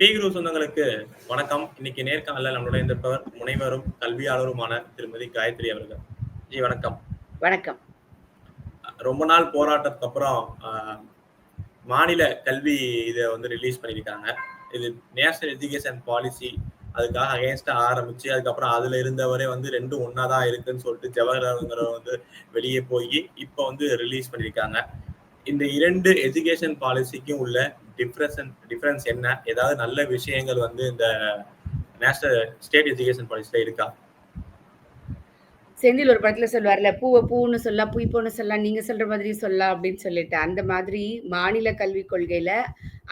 D குரு சொந்தங்களுக்கு வணக்கம். இன்னைக்கு நேர்காணல நம்மளுடைய இருந்தவர் முனைவரும் கல்வியாளருமான திருமதி காயத்ரி அவர்கள். ஜி வணக்கம். வணக்கம். ரொம்ப நாள் போராட்டத்துக்கு அப்புறம் மாநில கல்வி இதை வந்து ரிலீஸ் பண்ணியிருக்காங்க. இது நேஷனல் எஜுகேஷன் பாலிசி அதுக்காக அகேன்ஸ்டா ஆரம்பிச்சு அதுக்கப்புறம் அதுல இருந்தவரே வந்து ரெண்டும் ஒன்னாதான் இருக்குன்னு சொல்லிட்டு ஜவஹர்லால் வந்து வெளியே போய் இப்போ வந்து ரிலீஸ் பண்ணியிருக்காங்க. இந்த இரண்டு எஜுகேஷன் பாலிசிக்கும் உள்ள டிஃபரன்ஸ் டிஃப்ரென்ஸ் என்ன? ஏதாவது நல்ல விஷயங்கள் வந்து இந்த நேஷனல் ஸ்டேட் எஜுகேஷன் பாலிசில இருக்கா? செந்தில் ஒரு படத்துல சொல்லுவார்ல பூவை பூன்னு சொல்லலாம் பூய் சொல்லலாம் நீங்க சொல்ற மாதிரி சொல்லலாம் அப்படின்னு சொல்லிட்டு. அந்த மாதிரி மாநில கல்விக் கொள்கையில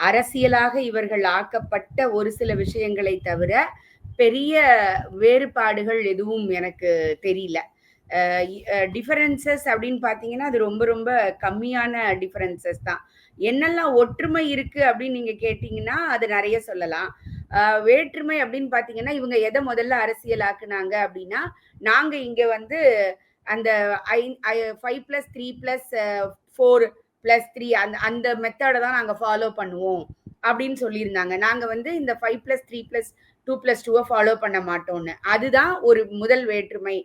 அரசியலாக இவர்கள் ஆக்கப்பட்ட ஒரு சில விஷயங்களை தவிர பெரிய வேறுபாடுகள் எதுவும் எனக்கு தெரியல. டிஃபரன்சஸ் அப்படின்னு பார்த்தீங்கன்னா அது ரொம்ப ரொம்ப கம்மியான டிஃபரன்சஸ் தான். என்னெல்லாம் ஒற்றுமை இருக்கு அப்படின்னு நீங்க கேட்டீங்கன்னா அது நிறைய சொல்லலாம். வேற்றுமை அப்படின்னு பார்த்தீங்கன்னா இவங்க எதை முதல்ல அரசியலாக்குனாங்க அப்படின்னா நாங்க இங்க வந்து அந்த ஐ five plus three plus four plus three அந்த அந்த மெத்தடை தான் நாங்கள் ஃபாலோ பண்ணுவோம் அப்படின்னு சொல்லியிருந்தாங்க. நாங்கள் வந்து இந்த five plus three plus two plus டூவை ஃபாலோ பண்ண மாட்டோம்னு. அதுதான் ஒரு முதல் வேற்றுமை.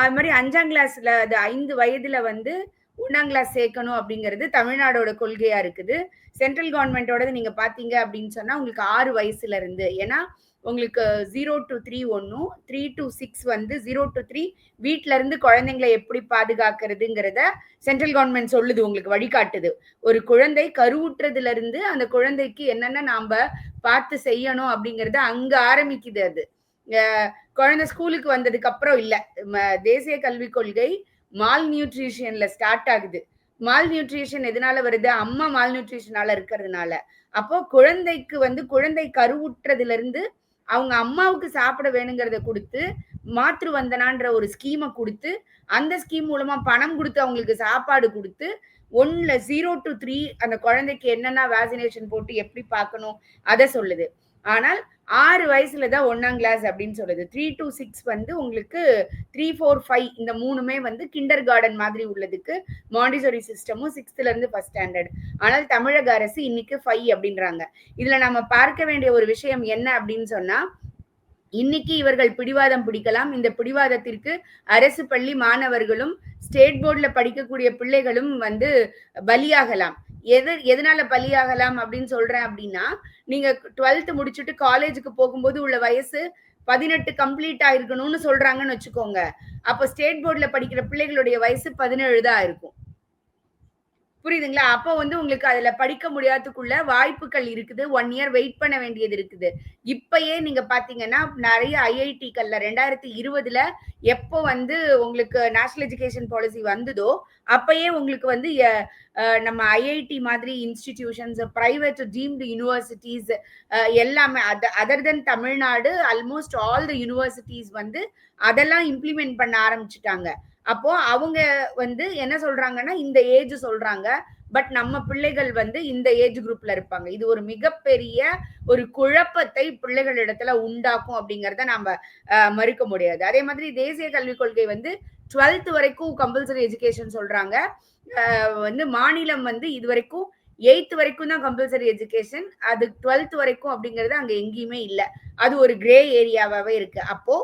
அது மாதிரி அஞ்சாம் கிளாஸ்ல அது ஐந்து வயதுல வந்து ஒன்றாம் கிளாஸ் சேர்க்கணும் அப்படிங்கிறது தமிழ்நாடோட கொள்கையா இருக்குது. சென்ட்ரல் கவர்மெண்டோடது நீங்க பாத்தீங்க அப்படின்னு சொன்னா உங்களுக்கு ஆறு வயசுல இருந்து. ஏன்னா உங்களுக்கு ஜீரோ டு த்ரீ ஒன்றும் த்ரீ டு சிக்ஸ் வந்து ஜீரோ டு த்ரீ வீட்ல இருந்து குழந்தைங்களை எப்படி பாதுகாக்கிறதுங்கிறத சென்ட்ரல் கவர்மெண்ட் சொல்லுது உங்களுக்கு வழிகாட்டுது. ஒரு குழந்தை கருவுற்றதுல இருந்து அந்த குழந்தைக்கு என்னென்ன நாம பார்த்து செய்யணும் அப்படிங்கிறத அங்க ஆரம்பிக்குது அது. குழந்தை ஸ்கூலுக்கு வந்ததுக்கு அப்புறம் இல்ல. தேசிய கல்விக் கொள்கை மால் நியூட்ரிஷன்ல ஸ்டார்ட் ஆகுது. மால் நியூட்ரிஷன் எதனால வருது? அம்மா மால் நியூட்ரிஷனால இருக்கிறதுனால. அப்போ குழந்தைக்கு வந்து குழந்தை கருவுற்றதுல இருந்து அவங்க அம்மாவுக்கு சாப்பிட வேணுங்கிறத கொடுத்து மாற்று வந்தனான்ற ஒரு ஸ்கீமை கொடுத்து அந்த ஸ்கீம் மூலமா பணம் கொடுத்து அவங்களுக்கு சாப்பாடு கொடுத்து ஒன்ல ஜீரோ டு த்ரீ அந்த குழந்தைக்கு என்னென்ன வேக்சினேஷன் போட்டு எப்படி பார்க்கணும் அதை சொல்லுது. ஆனால் ஆறு வயசுல தான் ஒன்னாம் கிளாஸ் அப்படின்னு சொல்லுது. த்ரீ டு சிக்ஸ் வந்து உங்களுக்கு த்ரீ ஃபோர் ஃபைவ் இந்த மூணுமே வந்து கிண்டர் கார்டன் மாதிரி உள்ளதுக்கு மாண்டிசோரி சிஸ்டமும் சிக்ஸ்த்ல இருந்து ஃபர்ஸ்ட் ஸ்டாண்டர்ட் ஆனால் தமிழக அரசு இன்னைக்கு ஃபைவ் அப்படின்றாங்க. இதுல நம்ம பார்க்க வேண்டிய ஒரு விஷயம் என்ன அப்படின்னு சொன்னா இன்னைக்கு இவர்கள் பிடிவாதம் பிடிக்கலாம். இந்த பிடிவாதத்திற்கு அரசு பள்ளி மாணவர்களும் ஸ்டேட் போர்டில் படிக்கக்கூடிய பிள்ளைகளும் வந்து பலியாகலாம். எது எதனால பலியாகலாம் அப்படின்னு சொல்றேன் அப்படின்னா நீங்க டுவெல்த் முடிச்சுட்டு காலேஜுக்கு போகும்போது உள்ள வயசு பதினெட்டு கம்ப்ளீட் ஆயிருக்கணும்னு சொல்றாங்கன்னு வச்சுக்கோங்க. அப்போ ஸ்டேட் போர்டில் படிக்கிற பிள்ளைகளுடைய வயசு பதினேழு தான் இருக்கும். புரியுதுங்களா? அப்போ வந்து உங்களுக்கு அதுல படிக்க முடியாததுக்குள்ள வாய்ப்புகள் இருக்குது. ஒன் இயர் வெயிட் பண்ண வேண்டியது இருக்குது. இப்பயே நீங்க பாத்தீங்கன்னா நிறைய ஐஐடிக்கள்ல ரெண்டாயிரத்தி இருபதுல எப்போ வந்து உங்களுக்கு நேஷனல் எஜுகேஷன் பாலிசி வந்ததோ அப்பயே உங்களுக்கு வந்து நம்ம ஐஐடி மாதிரி இன்ஸ்டிடியூஷன்ஸ் பிரைவேட் டீம்டு யூனிவர்சிட்டிஸ் எல்லாமே other then Tamil Nadu almost all the universities வந்து அதெல்லாம் இம்ப்ளிமெண்ட் பண்ண ஆரம்பிச்சுட்டாங்க. அப்போ அவங்க வந்து என்ன சொல்றாங்கன்னா இந்த ஏஜ் சொல்றாங்க. பட் நம்ம பிள்ளைகள் வந்து இந்த ஏஜ் குரூப்ல இருப்பாங்க. இது ஒரு மிகப்பெரிய ஒரு குழப்பத்தை பிள்ளைகள் இடத்துல உண்டாக்கும் அப்படிங்கறத நம்ம மறுக்க முடியாது. அதே மாதிரி தேசிய கல்விக் கொள்கை வந்து டுவெல்த் வரைக்கும் கம்பல்சரி எஜுகேஷன் சொல்றாங்க. வந்து மாநிலம் வந்து இது வரைக்கும் எயித் வரைக்கும் தான் கம்பல்சரி எஜுகேஷன் அது டுவெல்த் வரைக்கும் அப்படிங்கிறது அங்க எங்கேயுமே இல்லை. அது ஒரு கிரே ஏரியாவாவே இருக்கு. அப்போ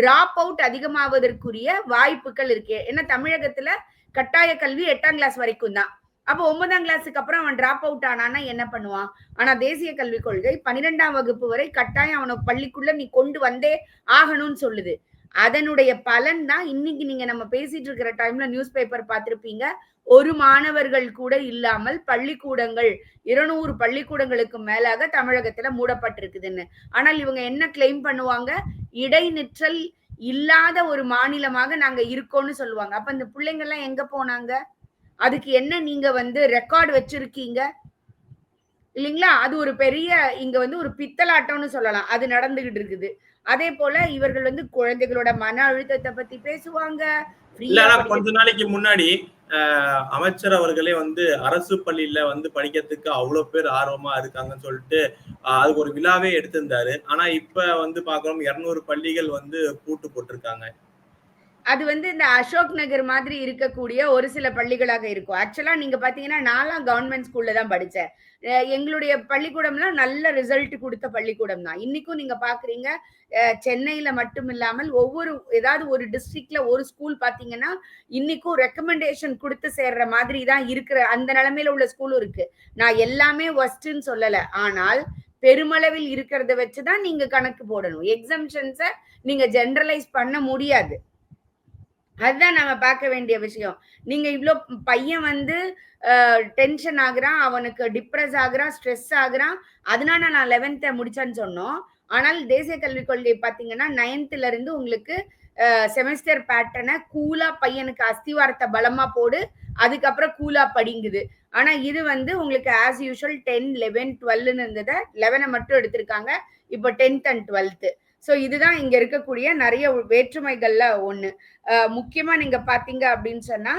டிராப் அவுட் அதிகமாவதற்குரிய வாய்ப்புகள் இருக்கு. ஏன்னா தமிழகத்துல கட்டாய கல்வி எட்டாம் கிளாஸ் வரைக்கும் தான். அப்போ ஒன்பதாம் கிளாஸுக்கு அப்புறம் அவன் டிராப் அவுட் ஆனானா என்ன பண்ணுவான்? ஆனா தேசிய கல்விக் கொள்கை பன்னிரெண்டாம் வகுப்பு வரை கட்டாயம் அவனை பள்ளிக்குள்ள நீ கொண்டு வந்தே ஆகணும்னு சொல்லுது. அதனுடைய பலன் தான் இன்னைக்கு நீங்க நம்ம பேசிட்டு இருக்கிற டைம்ல நியூஸ் பேப்பர் பார்த்திருப்பீங்க. ஒரு மாணவர்கள் கூட இல்லாமல் பள்ளிக்கூடங்கள் இருநூறு பள்ளிக்கூடங்களுக்கு மேலாக தமிழகத்துல மூடப்பட்டிருக்குதுன்னு. ஆனால் இவங்க என்ன கிளைம் பண்ணுவாங்க? இடைநிற்றல் இல்லாத ஒரு மாநிலமாக நாங்க இருக்கோம்னு சொல்லுவாங்க. அப்ப இந்த பிள்ளைங்க எல்லாம் எங்க போனாங்க? அதுக்கு என்ன நீங்க வந்து ரெக்கார்ட் வச்சிருக்கீங்க? இல்லைங்களா? அது ஒரு பெரிய இங்க வந்து ஒரு பித்தலாட்டம்னு சொல்லலாம். அது நடந்துகிட்டு இருக்குது. அதே போல இவர்கள் வந்து குழந்தைகளோட மன அழுத்தத்தை பத்தி பேசுவாங்க. கொஞ்ச நாளைக்கு முன்னாடி அமைச்சர் அவர்களே வந்து அரசு பள்ளியில வந்து படிக்கிறதுக்கு அவ்வளவு பேர் ஆர்வமா இருக்காங்கன்னு சொல்லிட்டு அதுக்கு ஒரு விழாவே எடுத்திருந்தாரு. ஆனா இப்ப வந்து பாக்குறோம் இருநூறு பள்ளிகள் வந்து பூட்டு போட்டிருக்காங்க. அது வந்து இந்த அசோக் நகர் மாதிரி இருக்கக்கூடிய ஒரு சில பள்ளிகளாக இருக்கும். ஆக்சுவலா நீங்க பாத்தீங்கன்னா நான்லாம் கவர்மெண்ட் ஸ்கூல்ல தான் படிச்சேன். எங்களுடைய பள்ளிக்கூடம்லாம் நல்ல ரிசல்ட் கொடுத்த பள்ளிக்கூடம் தான். இன்னைக்கும் நீங்க பாக்குறீங்க சென்னையில மட்டும் இல்லாமல் ஒவ்வொரு ஏதாவது ஒரு டிஸ்ட்ரிக்ட்ல ஒரு ஸ்கூல் பாத்தீங்கன்னா இன்னைக்கும் ரெக்கமெண்டேஷன் கொடுத்து சேர்ற மாதிரி தான் இருக்கிற அந்த நிலைமையில உள்ள ஸ்கூலும் இருக்கு. நான் எல்லாமே ஒஸ்ட்ன்னு சொல்லல. ஆனால் பெருமளவில் இருக்கிறத வச்சுதான் நீங்க கணக்கு போடணும். எக்ஸம்ஷன்ஸை நீங்க ஜென்ரலைஸ் பண்ண முடியாது. அதுதான் நம்ம பார்க்க வேண்டிய விஷயம். நீங்க இவ்வளோ பையன் வந்து டென்ஷன் ஆகுறான் அவனுக்கு டிப்ரெஸ் ஆகுறான் ஸ்ட்ரெஸ் ஆகுறான். அதனால நான் லெவன்த்தை முடிச்சேன்னு சொன்னோம். ஆனால் தேசிய கல்விக் கொள்கை பார்த்தீங்கன்னா நைன்த்ல இருந்து உங்களுக்கு செமஸ்டர் பேட்டர்னை கூலா பையனுக்கு அஸ்திவாரத்தை பலமா போடு அதுக்கப்புறம் கூலா படிங்குது. ஆனா இது வந்து உங்களுக்கு ஆஸ் யூஷுவல் டென் லெவன் டுவெல்னு இருந்ததை லெவனை மட்டும் எடுத்திருக்காங்க. இப்போ டென்த் அண்ட் டுவெல்த்து ஸோ இதுதான் இங்க இருக்கக்கூடிய நிறைய வேற்றுமைகள்ல ஒண்ணு. முக்கியமா நீங்க பாத்தீங்க அப்படின்னு சொன்னா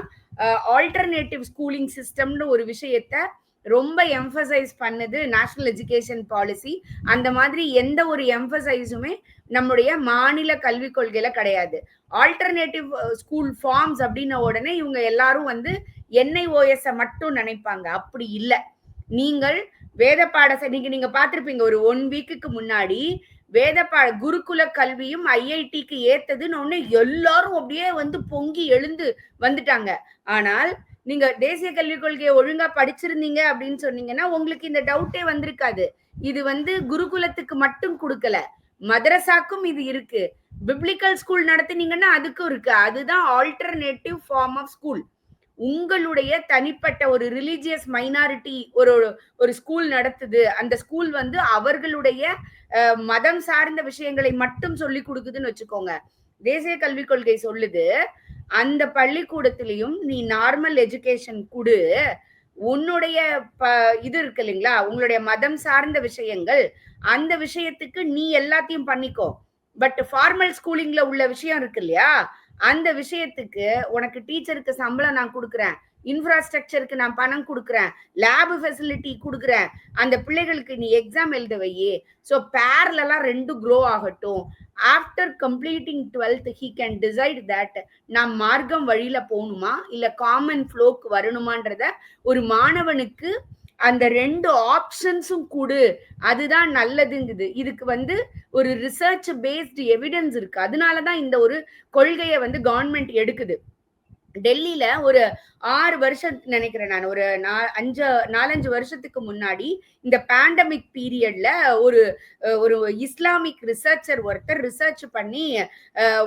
ஆல்டர்னேட்டிவ் ஸ்கூலிங் சிஸ்டம்னு ஒரு விஷயத்த ரொம்ப எம்பசைஸ் பண்ணுது நேஷனல் எஜுகேஷன் பாலிசி அந்த மாதிரி எந்த ஒரு எம்ஃபசைஸுமே நம்முடைய மாநில கல்விக் கொள்கையில கிடையாது. ஆல்டர்னேட்டிவ் ஸ்கூல் ஃபார்ம்ஸ் அப்படின்ன உடனே இவங்க எல்லாரும் வந்து என்ஐஓஎஸ் மட்டும் நினைப்பாங்க. அப்படி இல்லை. நீங்கள் வேத பாடச நீங்க நீங்க பார்த்துருப்பீங்க ஒரு ஒன் வீக்குக்கு முன்னாடி வேத பா குருகுல கல்வியும் ஐஐடிக்கு ஏத்ததுன்னு ஒண்ணு எல்லாரும் அப்படியே வந்து பொங்கி எழுந்து வந்துட்டாங்க. ஆனால் நீங்க தேசிய கல்விக் கொள்கையை ஒழுங்கா படிச்சிருந்தீங்க அப்படின்னு சொன்னீங்கன்னா உங்களுக்கு இந்த டவுட்டே வந்திருக்காது. இது வந்து குருகுலத்துக்கு மட்டும் கொடுக்கல. மதரசாக்கும் இது இருக்கு. பிப்ளிக்கல் ஸ்கூல் நடத்தினீங்கன்னா அதுக்கும் இருக்கு. அதுதான் ஆல்டர்னேட்டிவ் ஃபார்ம் ஆஃப் ஸ்கூல் உங்களுடைய தனிப்பட்ட ஒரு ரிலீஜியஸ் மைனாரிட்டி ஒரு ஒரு ஸ்கூல் நடத்துது. அந்த ஸ்கூல் வந்து அவர்களுடைய மதம் சார்ந்த விஷயங்களை மட்டும் சொல்லி கொடுக்குதுன்னு வச்சுக்கோங்க. தேசிய கல்விக் கொள்கை சொல்லுது அந்த பள்ளிக்கூடத்திலையும் நீ நார்மல் எஜுகேஷன் கொடு. உன்னுடைய ப இது இருக்கு இல்லைங்களா? உங்களுடைய மதம் சார்ந்த விஷயங்கள் அந்த விஷயத்துக்கு நீ எல்லாத்தையும் பண்ணிக்கோ. பட் ஃபார்மல் ஸ்கூலிங்ல உள்ள விஷயம் இருக்கு இல்லையா? அந்த விஷயத்துக்கு உனக்கு டீச்சருக்கு சம்பளம் நான் கொடுக்குறேன். இன்ஃப்ராஸ்ட்ரக்சருக்கு நான் பணம் கொடுக்குறேன். லேப் ஃபெசிலிட்டி கொடுக்குறேன். அந்த பிள்ளைகளுக்கு நீ எக்ஸாம் எழுத வையே. ஸோ பேர்லலாம் ரெண்டும் க்ரோ ஆகட்டும். After completing twelfth he can decide that நான் மார்க்கம் வழியில போகணுமா? இல்லை காமன் ஃப்ளோக்கு வரணுமான்றத ஒரு மாணவனுக்கு அந்த ரெண்டு ஆப்ஷன்ஸும் கூடு. அதுதான் நல்லதுங்குது. இதுக்கு வந்து ஒரு ரிசர்ச் பேஸ்டு எவிடன்ஸ் இருக்கு. அதனாலதான் இந்த ஒரு கொள்கையை வந்து கவர்மெண்ட் எடுக்குது. டெல்லியில ஒரு ஆறு வருஷம் நினைக்கிறேன் நான். ஒரு அஞ்சு நாலஞ்சு வருஷத்துக்கு முன்னாடி இந்த பேண்டமிக் பீரியட்ல ஒரு ஒரு இஸ்லாமிக் ரிசர்ச்சர் ஒருத்தர் ரிசர்ச் பண்ணி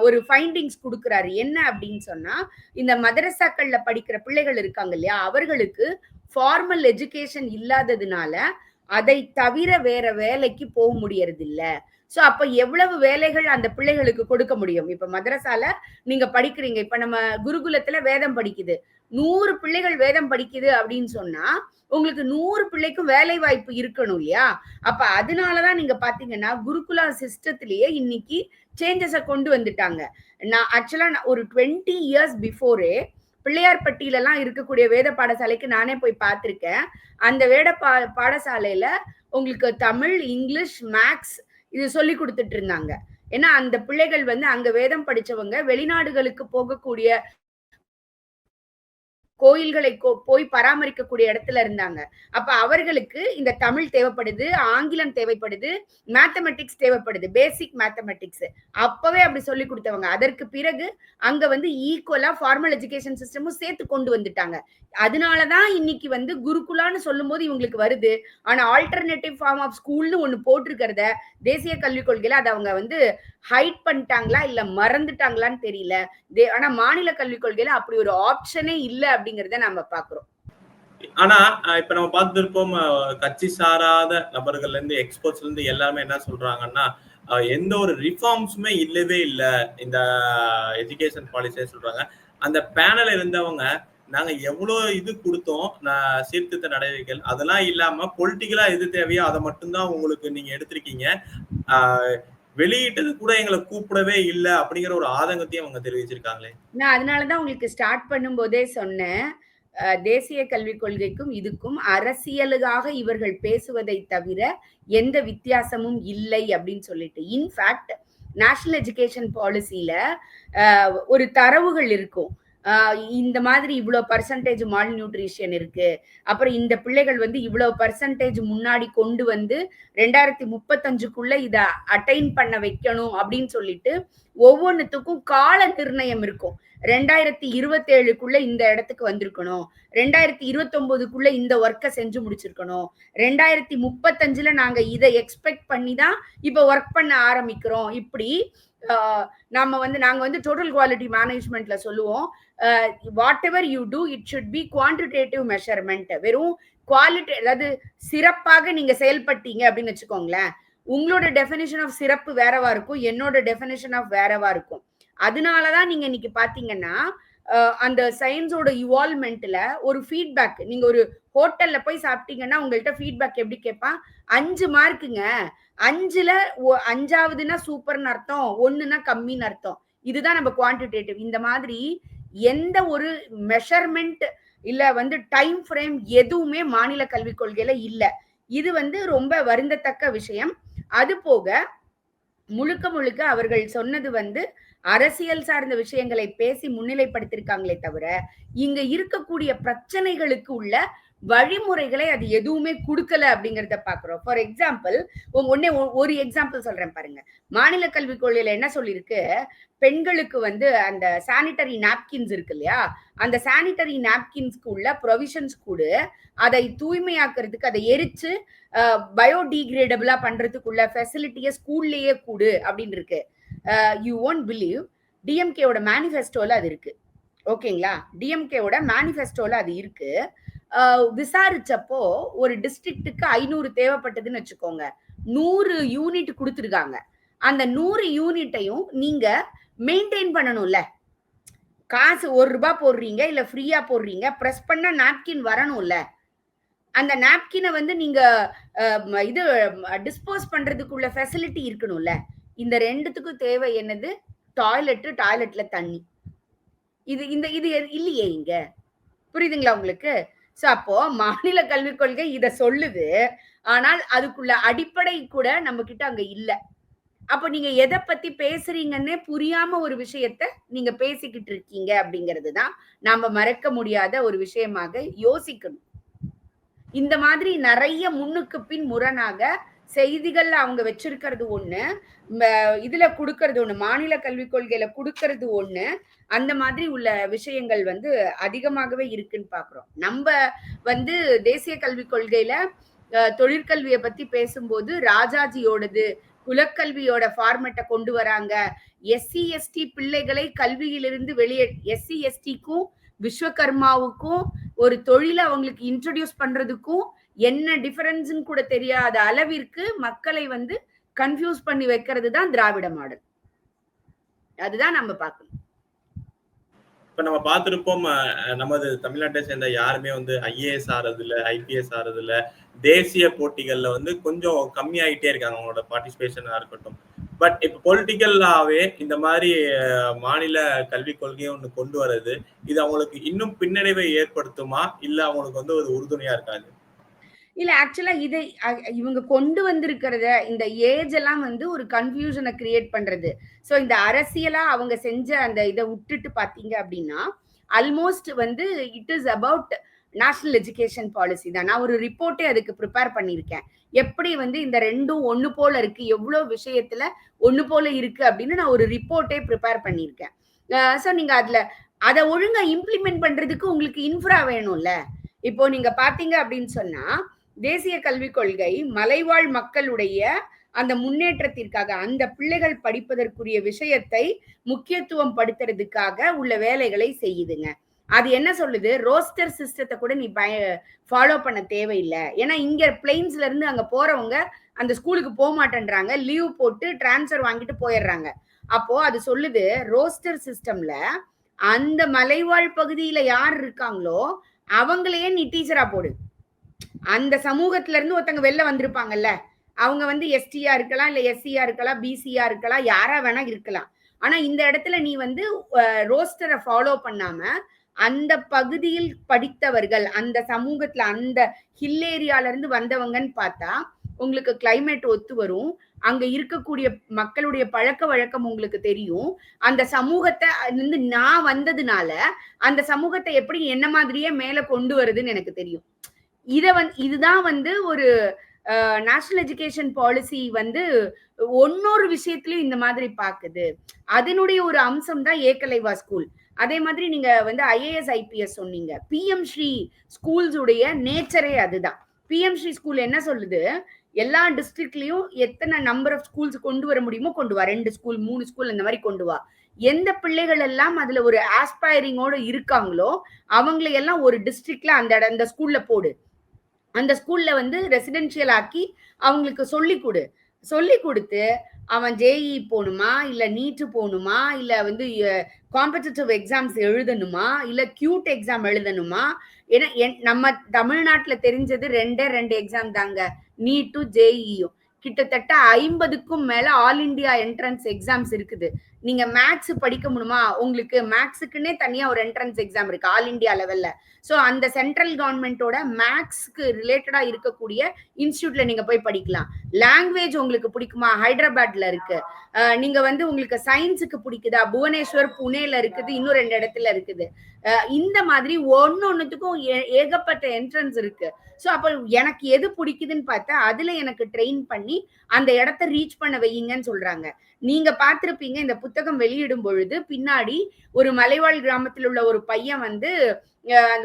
ஒரு ஃபைண்டிங்ஸ் கொடுக்குறாரு. என்ன அப்படின்னு சொன்னா இந்த மதரசாக்கள்ல படிக்கிற பிள்ளைகள் இருக்காங்க இல்லையா? அவர்களுக்கு ஃபார்மல் எஜுகேஷன் இல்லாததுனால அதை தவிர வேற வேலைக்கு போக முடியறது இல்ல சோ அப்ப எவ்வளவு வேலைகள் அந்த பிள்ளைகளுக்கு கொடுக்க முடியும்? இப்ப மதரசால நீங்க படிக்கிறீங்க. இப்ப நம்ம குருகுலத்துல வேதம் படிக்குது. நூறு பிள்ளைகள் வேதம் படிக்குது அப்படின்னு சொன்னா உங்களுக்கு நூறு பிள்ளைக்கும் வேலை வாய்ப்பு இருக்கணும் இல்லையா? அப்ப அதனாலதான் நீங்க பாத்தீங்கன்னா குருகுலா சிஸ்டத்திலேயே இன்னைக்கு சேஞ்சஸை கொண்டு வந்துட்டாங்க. நான் ஆக்சுவலா ஒரு டுவெண்ட்டி இயர்ஸ் பிஃபோரே பிள்ளையார்பட்டியிலலாம் இருக்கக்கூடிய வேத பாடசாலைக்கு நானே போய் பார்த்துருக்கேன். அந்த வேத பா பாடசாலையில உங்களுக்கு தமிழ் இங்கிலீஷ் மேக்ஸ் இது சொல்லி கொடுத்துட்டு இருந்தாங்க. ஏன்னா அந்த பிள்ளைகள் வந்து அங்க வேதம் படிச்சவங்க வெளிநாடுகளுக்கு போகக்கூடிய கோயில்களை போய் பராமரிக்கக்கூடிய இடத்துல இருந்தாங்க. அப்ப அவர்களுக்கு இந்த தமிழ் தேவைப்படுது ஆங்கிலம் தேவைப்படுது மேத்தமெட்டிக்ஸ் தேவைப்படுது பேசிக் மேத்தமெட்டிக்ஸ் அப்பவே அப்படி சொல்லி கொடுத்தவங்க. அதற்கு பிறகு அங்க வந்து ஈக்குவலா ஃபார்மல் எஜுகேஷன் சிஸ்டமும் சேர்த்து கொண்டு வந்துட்டாங்க. அதனாலதான் இன்னைக்கு வந்து குருகுலான்னு சொல்லும் போது இவங்களுக்கு வருது. ஆனா ஆல்டர்னேட்டிவ் ஃபார்ம் ஆஃப் ஸ்கூல்னு ஒண்ணு போட்டிருக்கிறத தேசிய கல்விக் கொள்கையில அதை அவங்க வந்து ஹைட் பண்ணிட்டாங்களா இல்ல மறந்துட்டாங்களான்னு தெரியல. ஆனா மாநில கல்விக் கொள்கையில அப்படி ஒரு ஆப்ஷனே இல்ல அப்படிங்கறத நம்ம பாக்குறோம். ஆனா இப்ப நம்ம பார்த்துருப்போம் கட்சி சாராத நபர்கள்ல இருந்து எக்ஸ்பர்ட்ஸ்ல இருந்து எல்லாருமே என்ன சொல்றாங்கன்னா எந்த ஒரு ரிஃபார்ம்ஸுமே இல்லவே இல்லை. இந்த எஜுகேஷன் பாலிசியே சொல்றாங்க. அந்த பேனல் இருந்தவங்க நாங்க எவ்வளவு இது கொடுத்தோம் சீர்திருத்த நடவடிக்கைகள் அதெல்லாம் இல்லாம பொலிட்டிக்கலா எது தேவையோ அதை மட்டும்தான் உங்களுக்கு நீங்க எடுத்திருக்கீங்க. வெளியிட்டது கூட எங்களை கூப்பிடவே இல்லை அப்படிங்கிற ஒரு ஆதங்கத்தையும் அவங்க தெரிவிச்சிருக்காங்களே. நான் அதனாலதான் உங்களுக்கு ஸ்டார்ட் பண்ணும் போதே சொன்னேன் தேசிய கல்விக் கொள்கைக்கும் இதுக்கும் அரசியலுக்காக இவர்கள் பேசுவதை தவிர எந்த வித்தியாசமும் இல்லை அப்படின்னு சொல்லிட்டு. இன்ஃபேக்ட் நேஷனல் எஜுகேஷன் பாலிசியில ஒரு தரவுகள் இருக்கும். இந்த மாதிரி இவ்வளோ பர்சன்டேஜ் மால் நியூட்ரிஷன் இருக்கு. அப்புறம் இந்த பிள்ளைகள் வந்து இவ்வளவு பர்சன்டேஜ் முன்னாடி கொண்டு வந்து ரெண்டாயிரத்தி முப்பத்தஞ்சுக்குள்ள இதை அட்டைன் பண்ண வைக்கணும் அப்படின்னு சொல்லிட்டு ஒவ்வொன்றுத்துக்கும் கால நிர்ணயம் இருக்கும். ரெண்டாயிரத்தி இருபத்தேழுக்குள்ள இந்த இடத்துக்கு வந்திருக்கணும். ரெண்டாயிரத்தி இருபத்தொன்பதுக்குள்ள இந்த ஒர்க்கை செஞ்சு முடிச்சிருக்கணும். ரெண்டாயிரத்தி முப்பத்தஞ்சுல நாங்க இதை எக்ஸ்பெக்ட் பண்ணி தான் இப்போ ஒர்க் பண்ண ஆரம்பிக்கிறோம். இப்படி நம்ம வந்து நாங்க வந்து டோட்டல் குவாலிட்டி மேனேஜ்மெண்ட்ல சொல்லுவோம். Whatever you do it should be quantitative measurement வெறும் குவாலிட்டி அதாவது சிறப்பாக நீங்க செயல்பட்டீங்க அப்படின்னு வச்சுக்கோங்களேன். உங்களோட டெஃபினேஷன் ஆஃப் சிறப்பு வேறவா இருக்கும். என்னோட டெஃபினேஷன் ஆஃப் வேறவா இருக்கும். அதனாலதான் நீங்க இன்னைக்கு பாத்தீங்கன்னா அந்த சயின்ஸோட இவால்மெண்ட்ல ஒரு ஃபீட்பேக் நீங்க ஒரு ஹோட்டல்ல போய் சாப்பிட்டீங்கன்னா உங்கள்கிட்ட ஃபீட்பேக் எப்படி கேட்பான்? அஞ்சு மார்க்குங்க. அஞ்சுல அஞ்சாவதுன்னா சூப்பர்னு அர்த்தம் ஒண்ணுன்னா கம்மின்னு அர்த்தம். இதுதான் நம்ம குவான்டிடேட்டிவ் இந்த மாதிரி எந்த ஒரு மெஷர்மெண்ட் இல்ல வந்து டைம் ஃப்ரேம் எதுவுமே மாநில கல்விக் கொள்கையில இல்ல. இது வந்து ரொம்ப வருந்தத்தக்க விஷயம். அது போக முழுக்க முழுக்க அவர்கள் சொன்னது வந்து அரசியல் சார்ந்த விஷயங்களை பேசி முன்னிலைப்படுத்திருக்காங்களே தவிர இங்க இருக்கக்கூடிய பிரச்சனைகளுக்கு உள்ள வழிமுறைகளை அது எதுவுமே கொடுக்கல அப்படிங்கறத பாக்குறோம். ஃபார் எக்ஸாம்பிள் ஒன்னே ஒரு எக்ஸாம்பிள் சொல்றேன் பாருங்க. மாநில கல்விக் கொள்கையில என்ன சொல்லியிருக்கு? பெண்களுக்கு வந்து அந்த சானிட்டரி நாப்கின்ஸ் இருக்கு இல்லையா? அந்த சானிட்டரி நாப்கின்ஸ்க்கு உள்ள ப்ரொவிஷன்ஸ் கூட. அதை தூய்மையாக்குறதுக்கு அதை எரிச்சு பயோடிகிரேடபிளா பண்றதுக்குள்ள ஃபெசிலிட்டியை ஸ்கூல்லேயே கூடு அப்படின்னு இருக்கு. யூ ஓன்ட் பிலீவ் டிஎம்கேவோட மேனிஃபெஸ்டோல அது இருக்கு. ஓகேங்களா டிஎம்கேவோட மேனிஃபெஸ்டோல அது இருக்கு. Uh, விசாரிச்சப்போ ஒரு டிஸ்ட்ரிக்ட்டுக்கு ஐநூறு தேவைப்பட்டதுன்னு வச்சுக்கோங்க. நூறு யூனிட் கொடுத்துருக்காங்க. அந்த நூறு யூனிட்டையும் நீங்க மெயின்டைன் பண்ணணும்ல. காசு ஒரு ரூபாய் போடுறீங்க இல்ல ஃப்ரீயா போடுறீங்க ப்ரெஸ் பண்ண நாப்கின் வரணும்ல. அந்த நாப்கினை வந்து நீங்க uh, இது uh, டிஸ்போஸ் பண்றதுக்குள்ள ஃபெசிலிட்டி இருக்கணும்ல. இந்த ரெண்டுத்துக்கும் தேவை என்னது? டாய்லெட்டு டாய்லெட்ல தண்ணி. இது இந்த இது இல்லையே இங்க. புரியுதுங்களா உங்களுக்கு? ஸோ அப்போ மாநில கல்விக் கொள்கை இதை சொல்லுது. ஆனால் அதுக்குள்ள அடிப்படை கூட நம்ம கிட்ட அங்க இல்லை. அப்போ நீங்க எதை பத்தி பேசுறீங்கன்னே புரியாம ஒரு விஷயத்த நீங்க பேசிக்கிட்டு இருக்கீங்க அப்படிங்கிறது தான் நாம மறக்க முடியாத ஒரு விஷயமாக யோசிக்கணும். இந்த மாதிரி நிறைய முன்னுக்கு பின் முரணாக செய்திகள்ல அவங்க வச்சிருக்கிறது ஒண்ணு இதுல கொடுக்கறது ஒண்ணு மாநில கல்விக் கொள்கையில கொடுக்கறது ஒண்ணு அந்த மாதிரி உள்ள விஷயங்கள் வந்து அதிகமாகவே இருக்குன்னு பாக்குறோம். நம்ம வந்து தேசிய கல்விக் கொள்கையில தொழிற்கல்வியை பத்தி பேசும்போது ராஜாஜியோடது குலக்கல்வியோட ஃபார்மெட்டை கொண்டு வராங்க. எஸ்சி எஸ்டி பிள்ளைகளை கல்வியிலிருந்து வெளியே எஸ்சி எஸ்டிக்கும் விஸ்வகர்மாவுக்கும் ஒரு தொழிலை அவங்களுக்கு இன்ட்ரடியூஸ் பண்றதுக்கும் என்ன டிஃபரன்ஸ்னு கூட தெரியாத அளவிற்கு மக்களை வந்து கன்ஃபியூஸ் பண்ணி வைக்கிறது தான் திராவிட மாடல். அதுதான் நம்ம பார்க்கணும். இப்ப நம்ம பார்த்திருப்போம் நமது தமிழ்நாட்டை சேர்ந்த யாருமே வந்து ஐஏஎஸ் ஆறது இல்ல ஐபிஎஸ் ஆறது இல்ல தேசிய போட்டிகள்ல வந்து கொஞ்சம் கம்மியாயிட்டே இருக்காங்க அவங்களோட பார்ட்டிசிபேஷனா இருக்கட்டும். பட் இப்ப பொலிட்டிக்கல்லாவே இந்த மாதிரி மாநில கல்விக் கொள்கையை ஒன்று கொண்டு வர்றது இது அவங்களுக்கு இன்னும் பின்னடைவை ஏற்படுத்துமா? இல்ல அவங்களுக்கு வந்து ஒரு உறுதுணையா இருக்காது? இல்ல ஆக்சுவலா இதை இவங்க கொண்டு வந்திருக்கிறத இந்த ஏஜ் எல்லாம் வந்து ஒரு கன்ஃபியூஷனை கிரியேட் பண்றது. ஸோ இந்த அரசியலா அவங்க செஞ்ச அந்த இதை விட்டுட்டு பாத்தீங்க அப்படின்னா ஆல்மோஸ்ட் வந்து it is about national education policy தான். நான் ஒரு ரிப்போர்ட்டே அதுக்கு ப்ரிப்பேர் பண்ணியிருக்கேன். எப்படி வந்து இந்த ரெண்டும் ஒன்று போல இருக்கு எவ்வளோ விஷயத்துல ஒன்று போல இருக்கு அப்படின்னு நான் ஒரு ரிப்போர்ட்டே ப்ரிப்பேர் பண்ணியிருக்கேன். ஸோ நீங்க அதுல அதை ஒழுங்கா இம்ப்ளிமெண்ட் பண்றதுக்கு உங்களுக்கு இன்ஃப்ரா வேணும்ல. இப்போ நீங்க பாத்தீங்க அப்படின்னு சொன்னா தேசிய கல்விக் கொள்கை மலைவாழ் மக்களுடைய அந்த முன்னேற்றத்திற்காக அந்த பிள்ளைகள் படிப்பதற்குரிய விஷயத்தை முக்கியத்துவம் படுத்துறதுக்காக உள்ள வேலைகளை செய்யுதுங்க. அது என்ன சொல்லுது? ரோஸ்டர் சிஸ்டத்தை கூட நீ பய ஃபாலோ பண்ண தேவையில்லை. ஏன்னா இங்க பிளெயின்ஸ்ல இருந்து அங்க போறவங்க அந்த ஸ்கூலுக்கு போக மாட்டேன்றாங்க. லீவ் போட்டு டிரான்ஸ்ஃபர் வாங்கிட்டு போயிடுறாங்க. அப்போ அது சொல்லுது ரோஸ்டர் சிஸ்டம்ல அந்த மலைவாழ் பகுதியில யார் இருக்காங்களோ அவங்களையே நீ டீச்சரா போடு. அந்த சமூகத்துல இருந்து ஒருத்தங்க வெளில வந்திருப்பாங்கல்ல அவங்க வந்து எஸ்டியா இருக்கலாம் இல்ல எஸ்சியா இருக்கலாம் பிசியா இருக்கலாம் யாரா வேணா இருக்கலாம். ஆனா இந்த இடத்துல நீ வந்து ரோஸ்டரை ஃபாலோ பண்ணாம அந்த பகுதியில் படித்தவர்கள் அந்த சமூகத்துல அந்த ஹில் ஏரியால இருந்து வந்தவங்கன்னு பார்த்தா உங்களுக்கு கிளைமேட் ஒத்து வரும். அங்க இருக்கக்கூடிய மக்களுடைய பழக்க வழக்கம் உங்களுக்கு தெரியும். அந்த சமூகத்தை வந்து நான் வந்ததுனால அந்த சமூகத்தை எப்படி என்ன மாதிரியே மேல கொண்டு வருதுன்னு எனக்கு தெரியும். இதை வந்து இதுதான் வந்து ஒரு நேஷனல் எஜுகேஷன் பாலிசி வந்து ஒன்னொரு விஷயத்திலயும் இந்த மாதிரி பாக்குது. அதனுடைய ஒரு அம்சம் தான் ஏகலைவா ஸ்கூல் அதே மாதிரி நீங்க வந்து ஐஏஎஸ் ஐபிஎஸ் சொன்னீங்க. பிஎம் ஸ்ரீ ஸ்கூல்ஸ் உடைய நேச்சரே அதுதான். பிஎம் ஸ்ரீ ஸ்கூல் என்ன சொல்லுது? எல்லா டிஸ்ட்ரிக்ட்லயும் எத்தனை நம்பர் ஆஃப் ஸ்கூல்ஸ் கொண்டு வர முடியுமோ கொண்டு வா. ரெண்டு ஸ்கூல் மூணு ஸ்கூல் இந்த மாதிரி கொண்டு வா. எந்த பிள்ளைகள் எல்லாம் அதுல ஒரு ஆஸ்பைரிங்கோட இருக்காங்களோ அவங்களை எல்லாம் ஒரு டிஸ்ட்ரிக்ட்ல அந்த அந்த ஸ்கூல்ல போடு. அந்த ஸ்கூல்ல வந்து ரெசிடென்ஷியல் ஆக்கி அவங்களுக்கு சொல்லி கொடு. சொல்லி கொடுத்து அவன் ஜேஇ போகணுமா? இல்லை நீட்டு போகணுமா? இல்லை வந்து காம்படிட்டிவ் எக்ஸாம்ஸ் எழுதணுமா? இல்லை கியூட் எக்ஸாம் எழுதணுமா? ஏன்னா என்- நம்ம தமிழ்நாட்டில் தெரிஞ்சது ரெண்டே ரெண்டு எக்ஸாம் தாங்க. நீட்டும் ஜேஇயும் கிட்டத்தட்ட ஐம்பதுக்கும் மேல ஆல் இந்தியா என்ட்ரன்ஸ் எக்ஸாம்ஸ் இருக்குது. நீங்க மேக்ஸ் படிக்க முடியுமா? உங்களுக்கு மேக்ஸுக்குன்னே தனியா ஒரு என்ட்ரன்ஸ் எக்ஸாம் இருக்கு ஆல் இந்தியா லெவல்ல சோ அந்த சென்ட்ரல் கவர்மெண்டோட மேக்ஸ்க்கு ரிலேட்டடா இருக்கக்கூடிய இன்ஸ்டியூட்ல நீங்க போய் படிக்கலாம். லாங்குவேஜ் உங்களுக்கு பிடிக்குமா? ஹைதராபாத்ல இருக்கு. நீங்க வந்து உங்களுக்கு சயின்ஸுக்கு பிடிக்குதா? புவனேஸ்வர் புனேல இருக்குது இன்னும் ரெண்டு இடத்துல இருக்குது. இந்த மாதிரி ஒன்னொன்னுத்துக்கும் ஏ- ஏகப்பட்ட என்ட்ரன்ஸ் இருக்கு. ஸோ அப்போ எனக்கு எது பிடிக்குதுன்னு பார்த்தா அதுல எனக்கு ட்ரெயின் பண்ணி அந்த இடத்த ரீச் பண்ண வையுங்கன்னு சொல்றாங்க. நீங்க பார்த்துருப்பீங்க இந்த புத்தகம் வெளியிடும் பொழுது பின்னாடி ஒரு மலைவாழ் கிராமத்தில் உள்ள ஒரு பையன் வந்து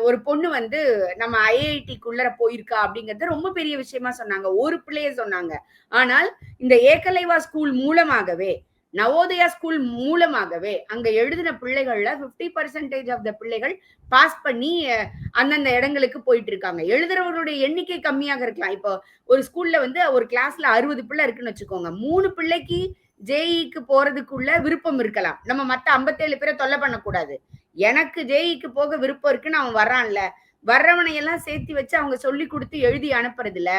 ஒரு பொண்ணு வந்து நம்ம ஐஐடிக்குள்ளர போயிருக்கா அப்படிங்கறது ரொம்ப பெரிய விஷயமா சொன்னாங்க. ஒரு பிள்ளைய சொன்னாங்க. ஆனால் இந்த ஏகலைவா ஸ்கூல் மூலமாகவே நவோதயா ஸ்கூல் மூலமாகவே அங்க எழுதின பிள்ளைகள்ல 50% பர்சன்டேஜ் ஆஃப் த பிள்ளைகள் பாஸ் பண்ணி அந்தந்த இடங்களுக்கு போயிட்டு இருக்காங்க. எழுதுறவர்களுடைய எண்ணிக்கை கம்மியாக இருக்கலாம். இப்போ ஒரு ஸ்கூல்ல வந்து ஒரு கிளாஸ்ல அறுபது பிள்ளை இருக்குன்னு வச்சுக்கோங்க. மூணு பிள்ளைக்கு ஜேஇக்கு போறதுக்குள்ள விருப்பம் இருக்கலாம். நம்ம மத்த 57 பேரை தொல்லை பண்ணக்கூடாது. எனக்கு ஜேஇக்கு போக விருப்பம் இருக்குன்னு அவன் வர்றான்ல. வர்றவனையெல்லாம் சேர்த்து வச்சு அவங்க சொல்லி கொடுத்து எழுதி அனுப்புறதுல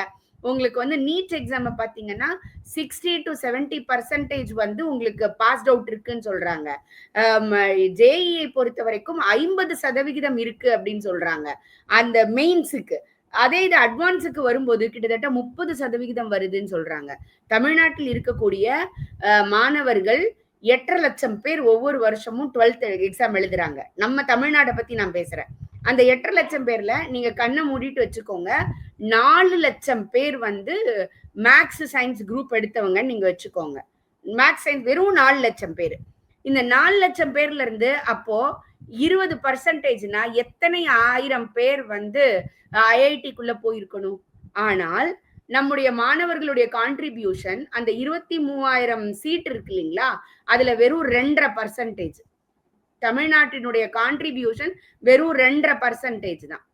உங்களுக்கு வந்து நீட் எக்ஸாம் பார்த்தீங்கன்னா சிக்ஸ்டி டு செவன்டி பர்சன்டேஜ் வந்து உங்களுக்கு பாஸ்ட் அவுட் இருக்குன்னு சொல்றாங்க. ஜேஇஐ பொறுத்த வரைக்கும் ஐம்பது சதவிகிதம் இருக்கு அப்படின்னு சொல்றாங்க. அந்த மெயின்ஸுக்கு அதே இது அட்வான்ஸுக்கு வரும்போது கிட்டத்தட்ட முப்பது சதவிகிதம் வருதுன்னு சொல்றாங்க. தமிழ்நாட்டில் இருக்கக்கூடிய மாணவர்கள் எட்டரை லட்சம் பேர் ஒவ்வொரு வருஷமும் டுவெல்த் எக்ஸாம் எழுதுறாங்க. நம்ம தமிழ்நாட்டை பத்தி நான் பேசுறேன். அந்த எட்டரை லட்சம் பேர்ல நீங்க கண்ணை மூடிட்டு வச்சுக்கோங்க. நாலு லட்சம் பேர் வந்து மேக்ஸ் சயின்ஸ் குரூப் எடுத்தவங்க நீங்க வச்சுக்கோங்க. மேக்ஸ் சயின்ஸ் வெறும் நாலு லட்சம் பேர். இந்த நாலு லட்சம் பேர்ல இருந்து அப்போ இருபது பர்சன்டேஜ்னா எத்தனை ஆயிரம் பேர் வந்து ஐஐடிக்குள்ள போயிருக்கணும்? ஆனால் நம்முடைய மாணவர்களுடைய கான்ட்ரிபியூஷன் அந்த இருபத்தி மூவாயிரம் சீட் இருக்கு இல்லைங்களா? அதுல வெறும் ரெண்டரை பர்சன்டேஜ் தமிழ்நாட்டினுடைய கான்ட்ரிபியூஷன் வெறும் ரெண்டரை பர்சன்டேஜ் தான்.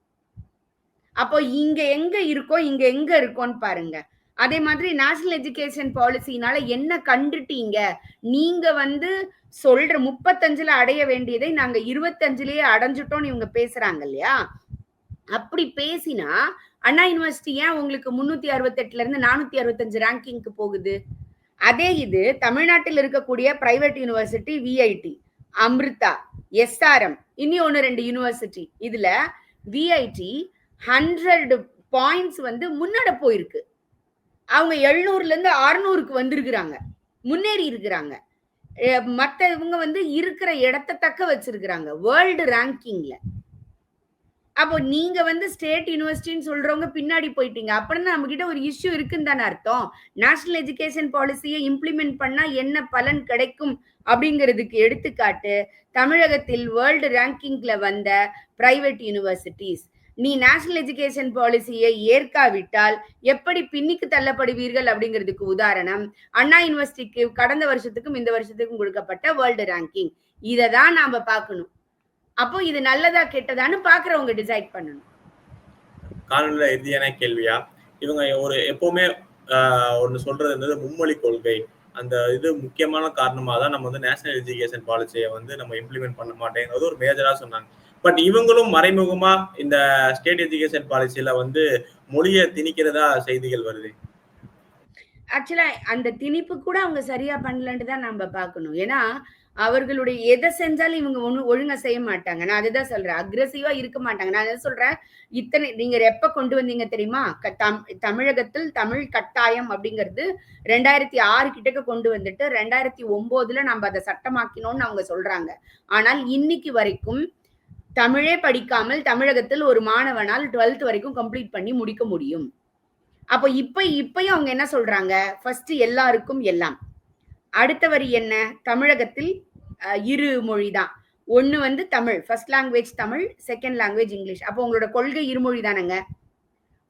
அப்போ இங்க எங்க இருக்கோ இங்க எங்க இருக்கோன்னு பாருங்க. அதே மாதிரி நேஷனல் எஜுகேஷன் பாலிசினால என்ன கண்டுட்டீங்க? நீங்க வந்து சொல்ற முப்பத்தஞ்சுல அடைய வேண்டியதை நாங்க இருபத்தஞ்சுலயே அடைஞ்சிட்டோம்னு இவங்க பேசுறாங்க இல்லையா? அப்படி பேசினா அண்ணா யூனிவர்சிட்டி ஏன் உங்களுக்கு முன்னூத்தி அறுபத்தெட்டுல இருந்து நானூத்தி அறுபத்தஞ்சு ரேங்கிங்க்கு போகுது? அதே இது தமிழ்நாட்டில் இருக்கக்கூடிய private university VIT Amrita SRM இனி ஒன்று ரெண்டு யூனிவர்சிட்டி இதுல விஐடி ஹண்ட்ரட் பாயிண்ட்ஸ் வந்து முன்னட போயிருக்கு. அவங்க எழுநூறுல இருந்து அறுநூறுக்கு வந்திருக்கிறாங்க. முன்னேறி இருக்கிறாங்க. மற்ற இவங்க வந்து இருக்கிற இடத்த தக்க வச்சிருக்கிறாங்க வேர்ல்டு ரேங்கிங்ல அப்போ நீங்க வந்து ஸ்டேட் யூனிவர்சிட்டின்னு சொல்றவங்க பின்னாடி போயிட்டீங்க. அப்படின்னா நம்ம கிட்ட ஒரு இஷ்யூ இருக்குன்னு தானே அர்த்தம். நேஷனல் எஜுகேஷன் பாலிசியை இம்ப்ளிமெண்ட் பண்ணா என்ன பலன் கிடைக்கும்? அப்படிங்கிறதுக்கு எடுத்துக்காட்டு தமிழகத்தில் வேர்ல்டு ரேங்கிங்ல வந்த பிரைவேட் யூனிவர்சிட்டிஸ் நீ நேஷனல் எஜுகேஷன் பாலிசியை ஏற்காவிட்டால் எப்படி பின்னிக்கு தள்ளப்படுவீர்கள் அப்படிங்கிறதுக்கு உதாரணம் அண்ணா யூனிவர்சிட்டிக்கு கடந்த வருஷத்துக்கும் இந்த வருஷத்துக்கும் கொடுக்கப்பட்ட வேர்ல்டு ரேங்கிங் இதை தான் நாம பார்க்கணும். அப்போ இது நல்லதா கெட்டதான்னு பாக்குறவங்க டிசைட் பண்ணணும். காணொலியில இறுதியான கேள்வியா? இவங்க ஒரு எப்பவுமே ஒன்று சொல்றது என்னது? மும்மொழி கொள்கை. அந்த இது முக்கியமான காரணமாக தான் நம்ம வந்து நேஷனல் எஜுகேஷன் பாலிசியை வந்து நம்ம இம்ப்ளிமெண்ட் பண்ண மாட்டேங்கிறது ஒரு மேஜரா சொன்னாங்க. பட் இவங்களும் மறைமுகமா இந்த ஸ்டேட் எஜுகேஷன் பாலிசியில வந்து மொழியை திணிக்கிறதா செய்திகள் வருது. ஆக்சுவலா அந்த திணிப்பு கூட அவங்க சரியா பண்ணலன்ட்டு தான் நம்ம பார்க்கணும். ஏன்னா அவர்களுடைய எதை செஞ்சாலும் இவங்க ஒண்ணு ஒழுங்கா செய்ய மாட்டாங்க. நான் அதுதான் சொல்றேன். அக்ரெசிவா இருக்க மாட்டாங்க. நான் அதை சொல்றேன்? இத்தனை நீங்க எப்ப கொண்டு வந்தீங்க தெரியுமா? க- தம்- தமிழகத்தில் தமிழ் கட்டாயம் அப்படிங்கிறது ரெண்டாயிரத்தி ஆறு கிட்டக்க கொண்டு வந்துட்டு ரெண்டாயிரத்தி ஒன்பதுல நம்ம அதை சட்டமாக்கினோம்னு அவங்க சொல்றாங்க. ஆனால் இன்னைக்கு வரைக்கும் தமிழே படிக்காமல் தமிழகத்தில் ஒரு மாணவனால் 12th வரைக்கும் கம்ப்ளீட் பண்ணி முடிக்க முடியும். அப்போ இப்ப இப்பயும் அவங்க என்ன சொல்றாங்க? ஃபர்ஸ்ட் எல்லாருக்கும் எல்லாம். அடுத்த வரி என்ன? தமிழகத்தில் இரு மொழி தான் ஒன்று வந்து Tamil first language Tamil second language English. அப்போ உங்களோட கொள்கை இருமொழி தானங்க?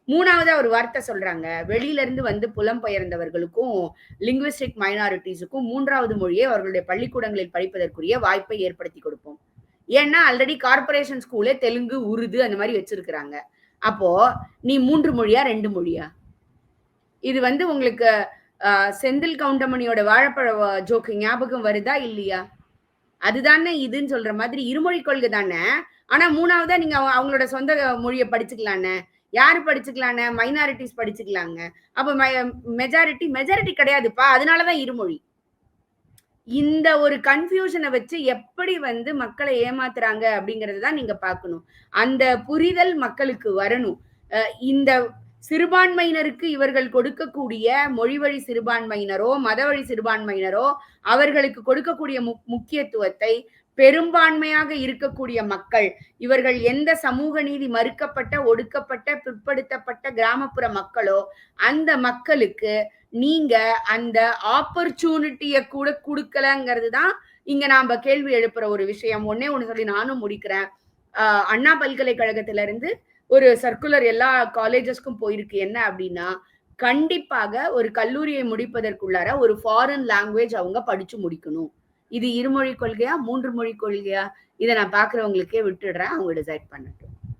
மூணாவதா ஒரு வார்த்தை சொல்றாங்க. வெளியில இருந்து வந்து புலம்பெயர்ந்தவர்களுக்கும் லிங்குவிஸ்டிக் மைனாரிட்டிஸுக்கும் மூன்றாவது மொழியை அவர்களுடைய பள்ளிக்கூடங்களில் படிப்பதற்குரிய வாய்ப்பை ஏற்படுத்தி கொடுப்போம். ஏன்னா ஆல்ரெடி கார்ப்பரேஷன் ஸ்கூலே தெலுங்கு உருது அந்த மாதிரி வச்சிருக்கிறாங்க. அப்போ நீ மூன்று மொழியா ரெண்டு மொழியா? இது வந்து உங்களுக்கு செந்தில் கவுண்டமணியோட வாழைப்பழ ஜோக்கு ஞாபகம் வருதா இல்லையா? அதுதானே இதுன்னு சொல்ற மாதிரி இருமொழி கொள்கை தானே. ஆனா மூணாவதா நீங்க அவங்களோட சொந்த மொழியை படிச்சுக்கலானே. யாரு படிச்சுக்கலானே? மைனாரிட்டிஸ் படிச்சுக்கலாங்க. அப்ப மெஜாரிட்டி மெஜாரிட்டி கிடையாதுப்பா. அதனாலதான் இருமொழி. இந்த ஒரு கன்ஃபியூஷனை வச்சு எப்படி வந்து மக்களை ஏமாத்துறாங்க அப்படிங்கறத தான் நீங்க பார்க்கணும். அந்த புரிதல் மக்களுக்கு வரணும். இந்த சிறுபான்மையினருக்கு இவர்கள் கொடுக்கக்கூடிய மொழி வழி சிறுபான்மையினரோ மதவழி சிறுபான்மையினரோ அவர்களுக்கு கொடுக்கக்கூடிய மு- முக்கியத்துவத்தை பெரும்பான்மையாக இருக்கக்கூடிய மக்கள் இவர்கள் எந்த சமூக நீதி மறுக்கப்பட்ட ஒடுக்கப்பட்ட பிற்படுத்தப்பட்ட கிராமப்புற மக்களோ அந்த மக்களுக்கு நீங்க அந்த ஆப்பர்ச்சுனிட்டியை கூட கொடுக்கலங்கிறது தான் இங்க நாம கேள்வி எழுப்புற ஒரு விஷயம். ஒன்னே ஒன்று சொல்லி நானும் முடிக்கிறேன். அண்ணா பல்கலைக்கழகத்திலிருந்து இருந்து ஒரு சர்க்குலர் எல்லா காலேஜஸ்க்கும் போயிருக்கு. என்ன அப்படின்னா கண்டிப்பாக ஒரு கல்லூரியை முடிப்பதற்குள்ளார ஒரு ஃபாரின் லாங்குவேஜ் அவங்க படிச்சு முடிக்கணும். இது இருமொழி கொள்கையா மூன்று மொழி கொள்கையா? இதை நான் பாக்குறவங்களுக்கே விட்டுடுறேன். அவங்க டிசைட் பண்ணட்டும்.